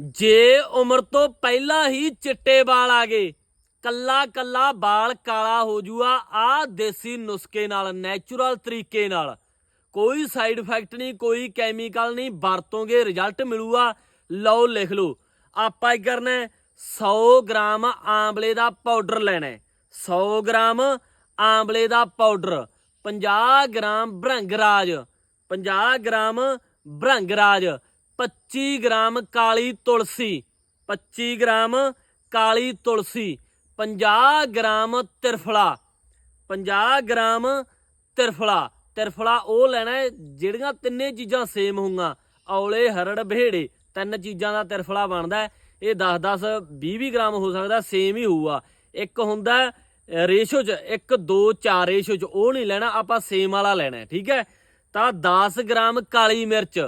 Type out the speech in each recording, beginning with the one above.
ਜੇ ਉਮਰ ਤੋਂ ਪਹਿਲਾਂ ਹੀ ਚਿੱਟੇ ਵਾਲ ਆ ਗਏ, ਕੱਲਾ ਕੱਲਾ ਵਾਲ ਕਾਲਾ ਹੋ ਜੂਆ, ਆ ਦੇਸੀ ਨੁਸਖੇ ਨਾਲ ਨੈਚੁਰਲ ਤਰੀਕੇ ਨਾਲ। ਕੋਈ ਸਾਈਡ ਇਫੈਕਟ ਨਹੀਂ, ਕੋਈ ਕੈਮੀਕਲ ਨਹੀਂ, ਵਰਤੋਂਗੇ ਰਿਜ਼ਲਟ ਮਿਲੂਗਾ ਲਓ ਲਿਖ ਲਓ, ਆਪਾਂ ਕੀ ਕਰਨਾ ਹੈ? 100 ਗ੍ਰਾਮ ਆਂਵਲੇ ਦਾ ਪਾਊਡਰ ਲੈਣਾ ਹੈ। 100 ਗ੍ਰਾਮ ਆਂਵਲੇ ਦਾ ਪਾਊਡਰ 50 ਗ੍ਰਾਮ ਭ੍ਰੰਗਰਾਜ 50 ਗ੍ਰਾਮ ਭ੍ਰੰਗਰਾਜ 25 ਗ੍ਰਾਮ ਕਾਲੀ ਤੁਲਸੀ 25 ਗ੍ਰਾਮ ਕਾਲੀ ਤੁਲਸੀ 50 ਗ੍ਰਾਮ ਤਿਰਫਲਾ 50 ਗ੍ਰਾਮ ਤਿਰਫਲਾ। ਤਿਰਫਲਾ ਉਹ ਲੈਣਾ ਹੈ ਜਿਹੜੀਆਂ ਤਿੰਨੇ ਚੀਜ਼ਾਂ ਸੇਮ ਹੋਊਗਾ ਔਲੇ, ਹਰੜ, ਬਹੇੜੇ, ਤਿੰਨ ਚੀਜ਼ਾਂ ਦਾ ਤਿਰਫਲਾ ਬਣਦਾ ਹੈ। ਇਹ 10 10 20 20 ਗ੍ਰਾਮ ਹੋ ਸਕਦਾ ਸੇਮ ਹੀ ਹੋਊਗਾ। ਇੱਕ ਹੁੰਦਾ ਰੇਸ਼ੋ ਚ 1 2 4 ਰੇਸ਼ੋ ਚ, ਉਹ ਨਹੀਂ ਲੈਣਾ, ਆਪਾਂ ਸੇਮ ਵਾਲਾ ਲੈਣਾ ਠੀਕ ਹੈ? ਤਾਂ 10 ਗ੍ਰਾਮ ਕਾਲੀ ਮਿਰਚ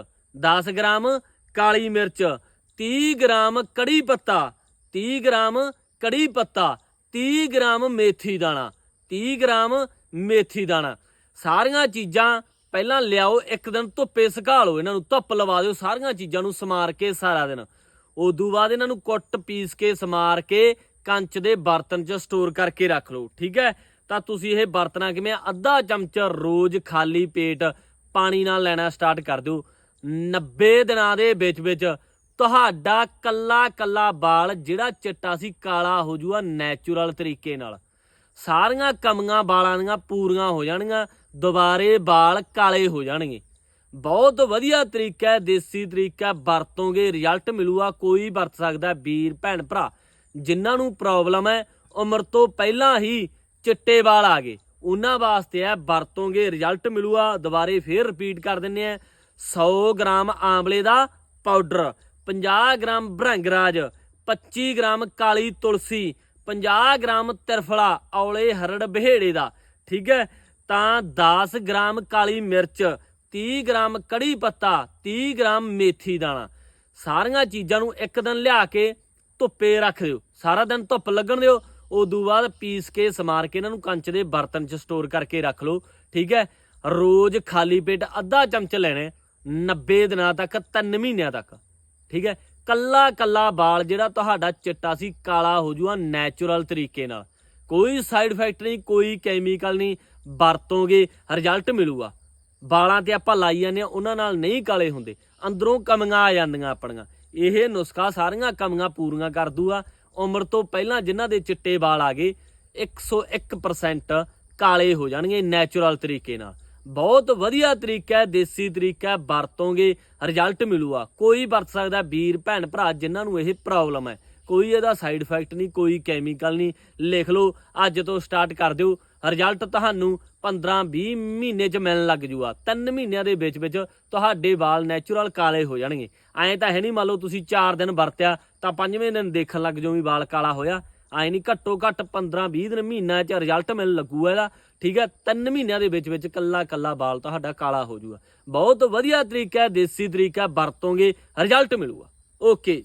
10 ਗ੍ਰਾਮ ਕਾਲੀ ਮਿਰਚ 30 ਗ੍ਰਾਮ ਕੜੀ ਪੱਤਾ 30 ਗ੍ਰਾਮ ਕੜੀ ਪੱਤਾ 30 ਗ੍ਰਾਮ ਮੇਥੀ ਦਾਣਾ 30 ਗ੍ਰਾਮ ਮੇਥੀ ਦਾਣਾ। ਸਾਰੀਆਂ ਚੀਜ਼ਾਂ ਪਹਿਲਾਂ ਲਿਆਓ, ਇੱਕ ਦਿਨ ਧੁੱਪੇ ਸੁਕਾ ਲਓ, ਇਹਨਾਂ ਨੂੰ ਧੁੱਪ ਲਵਾ ਦਿਓ, ਸਾਰੀਆਂ ਚੀਜ਼ਾਂ ਨੂੰ ਸਮਾਰ ਕੇ ਸਾਰਾ ਦਿਨ। ਉਦੋਂ ਬਾਅਦ ਇਹਨਾਂ ਨੂੰ ਕੁੱਟ ਪੀਸ ਕੇ ਸਮਾਰ ਕੇ ਕੰਚ ਦੇ ਬਰਤਨ 'ਚ ਸਟੋਰ ਕਰਕੇ ਰੱਖ ਲਓ, ਠੀਕ ਹੈ? ਤਾਂ ਤੁਸੀਂ ਇਹ ਵਰਤਣਾ ਕਿਵੇਂ ਅੱਧਾ ਚਮਚ ਰੋਜ਼ ਖਾਲੀ ਪੇਟ ਪਾਣੀ ਨਾਲ ਲੈਣਾ ਸਟਾਰਟ ਕਰ ਦਿਓ। 90 ਦਿਨਾਂ ਦੇ ਵਿੱਚ ਵਿੱਚ ਤੁਹਾਡਾ ਕੱਲਾ ਕੱਲਾ ਵਾਲ ਜਿਹੜਾ ਚਿੱਟਾ ਸੀ ਕਾਲਾ ਹੋ ਜੂਗਾ ਨੈਚੁਰਲ ਤਰੀਕੇ ਨਾਲ। ਸਾਰੀਆਂ ਕਮੀਆਂ ਵਾਲਾਂ ਦੀਆਂ ਪੂਰੀਆਂ ਹੋ ਜਾਣਗੀਆਂ ਦੁਬਾਰੇ ਵਾਲ ਕਾਲੇ ਹੋ ਜਾਣਗੇ। ਬਹੁਤ ਵਧੀਆ ਤਰੀਕਾ ਹੈ ਦੇਸੀ ਤਰੀਕਾ ਹੈ, ਵਰਤੋਂਗੇ ਰਿਜ਼ਲਟ ਮਿਲੂਗਾ ਕੋਈ ਵਰਤ ਸਕਦਾ ਵੀਰ ਭੈਣ ਭਰਾ। ਜਿਨ੍ਹਾਂ ਨੂੰ ਪ੍ਰੋਬਲਮ ਹੈ ਉਮਰ ਤੋਂ ਪਹਿਲਾਂ ਹੀ ਚਿੱਟੇ ਵਾਲ ਆ ਗਏ। ਉਹਨਾਂ ਵਾਸਤੇ ਹੈ ਵਰਤੋਂਗੇ ਰਿਜ਼ਲਟ ਮਿਲੂਗਾ ਦੁਬਾਰੇ ਫੇਰ ਰਿਪੀਟ ਕਰ ਦਿੰਨੇ ਆ 100 ਗ੍ਰਾਮ ਆਂਵਲੇ ਦਾ ਪਾਊਡਰ 50 ਗ੍ਰਾਮ ਭ੍ਰੰਗਰਾਜ 25 ਗ੍ਰਾਮ ਕਾਲੀ ਤੁਲਸੀ 50 ਗ੍ਰਾਮ ਤਿਰਫਲਾ ਔਲੇ ਹਰੜ ਬਹੇੜੇ ਦਾ, ਠੀਕ ਹੈ? ਤਾਂ 10 ਗ੍ਰਾਮ ਕਾਲੀ ਮਿਰਚ 30 ਗ੍ਰਾਮ ਕੜੀ ਪੱਤਾ 30 ਗ੍ਰਾਮ ਮੇਥੀ ਦਾਣਾ। ਸਾਰੀਆਂ ਚੀਜ਼ਾਂ ਨੂੰ ਇੱਕ ਦਿਨ ਲਿਆ ਕੇ ਧੁੱਪੇ ਰੱਖ ਦਿਓ। ਸਾਰਾ ਦਿਨ ਧੁੱਪ ਲੱਗਣ ਦਿਓ। ਉਦੋਂ ਬਾਅਦ ਪੀਸ ਕੇ ਸਮਾਰ ਕੇ ਇਹਨਾਂ ਨੂੰ ਕੰਚ ਦੇ ਬਰਤਨ 'ਚ ਸਟੋਰ ਕਰਕੇ ਰੱਖ ਲਓ। ਠੀਕ ਹੈ? ਰੋਜ਼ ਖਾਲੀ ਪੇਟ ਅੱਧਾ ਚਮਚ ਲੈਣੇ 90 ਦਿਨਾਂ ਤੱਕ 3 ਮਹੀਨਿਆਂ ਤੱਕ। ਠੀਕ ਹੈ? ਕੱਲਾ ਕੱਲਾ ਵਾਲ ਜਿਹੜਾ ਤੁਹਾਡਾ ਚਿੱਟਾ ਸੀ, ਕਾਲਾ ਹੋ ਜੂਗਾ ਨੈਚੁਰਲ ਤਰੀਕੇ ਨਾਲ। ਕੋਈ ਸਾਈਡ ਇਫੈਕਟ ਨਹੀਂ, ਕੋਈ ਕੈਮੀਕਲ ਨਹੀਂ, ਵਰਤੋਂਗੇ ਰਿਜ਼ਲਟ ਮਿਲੂਗਾ। ਵਾਲਾਂ ਤੇ ਆਪਾਂ ਲਾਈ ਜਾਂਦੇ ਆ ਉਹਨਾਂ ਨਾਲ ਨਹੀਂ ਕਾਲੇ ਹੁੰਦੇ। ਅੰਦਰੋਂ ਕਮੀਆਂ ਆ ਜਾਂਦੀਆਂ ਆਪਣੀਆਂ। ਇਹ ਨੁਸਖਾ ਸਾਰੀਆਂ ਕਮੀਆਂ ਪੂਰੀਆਂ ਕਰ ਦੂਆ ਉਮਰ ਤੋਂ ਪਹਿਲਾਂ ਜਿਨ੍ਹਾਂ ਦੇ ਚਿੱਟੇ ਵਾਲ ਆ ਗਏ 101% ਕਾਲੇ ਹੋ ਜਾਣਗੇ ਨੈਚੁਰਲ ਤਰੀਕੇ ਨਾਲ। ਬਹੁਤ ਵਧੀਆ ਤਰੀਕਾ ਹੈ, ਦੇਸੀ ਤਰੀਕਾ ਹੈ, ਵਰਤੋਂਗੇ ਰਿਜ਼ਲਟ ਮਿਲੂਗਾ। ਕੋਈ ਵਰਤ ਸਕਦਾ ਵੀਰ, ਭੈਣ, ਭਰਾ, ਜਿਨ੍ਹਾਂ ਨੂੰ ਇਹ ਪ੍ਰੋਬਲਮ ਹੈ। ਕੋਈ ਇਹਦਾ ਸਾਈਡ ਇਫੈਕਟ ਨਹੀਂ, ਕੋਈ ਕੈਮੀਕਲ ਨਹੀਂ। ਲਿਖ ਲਓ, ਅੱਜ ਤੋਂ ਸਟਾਰਟ ਕਰ ਦਿਓ। ਰਿਜ਼ਲਟ ਤੁਹਾਨੂੰ 15-20 ਮਹੀਨੇ ਚ ਮਿਲਣ ਲੱਗ ਜੂਗਾ। 3 ਮਹੀਨਿਆਂ ਦੇ ਵਿੱਚ ਵਿੱਚ ਤੁਹਾਡੇ ਵਾਲ ਨੈਚੁਰਲ ਕਾਲੇ ਹੋ ਜਾਣਗੇ। ਐਂ ਤਾਂ ਹੈ ਨਹੀਂ, ਮੰਨ ਲਓ ਤੁਸੀਂ 4 ਦਿਨ ਵਰਤਿਆ, ਤਾਂ 5ਵੇਂ ਦਿਨ ਦੇਖਣ ਲੱਗ ਜਾਓ ਵੀ ਵਾਲ ਕਾਲਾ ਹੋਇਆ। ਐਂ ਨਹੀਂ ਘੱਟੋ ਘੱਟ 15-20 ਦਿਨ ਮਹੀਨਾ ਚ ਰਿਜ਼ਲਟ ਮਿਲਣ ਲੱਗੂਗਾ ਇਹਦਾ, ਠੀਕ ਹੈ? 3 ਮਹੀਨਿਆਂ ਦੇ ਵਿੱਚ ਵਿੱਚ ਕੱਲਾ ਕੱਲਾ ਵਾਲ ਤੁਹਾਡਾ ਕਾਲਾ ਹੋ ਜੂਗਾ ਬਹੁਤ ਵਧੀਆ ਤਰੀਕਾ ਹੈ, ਦੇਸੀ ਤਰੀਕਾ ਵਰਤੋਂਗੇ ਰਿਜ਼ਲਟ ਮਿਲੂਗਾ। ਓਕੇ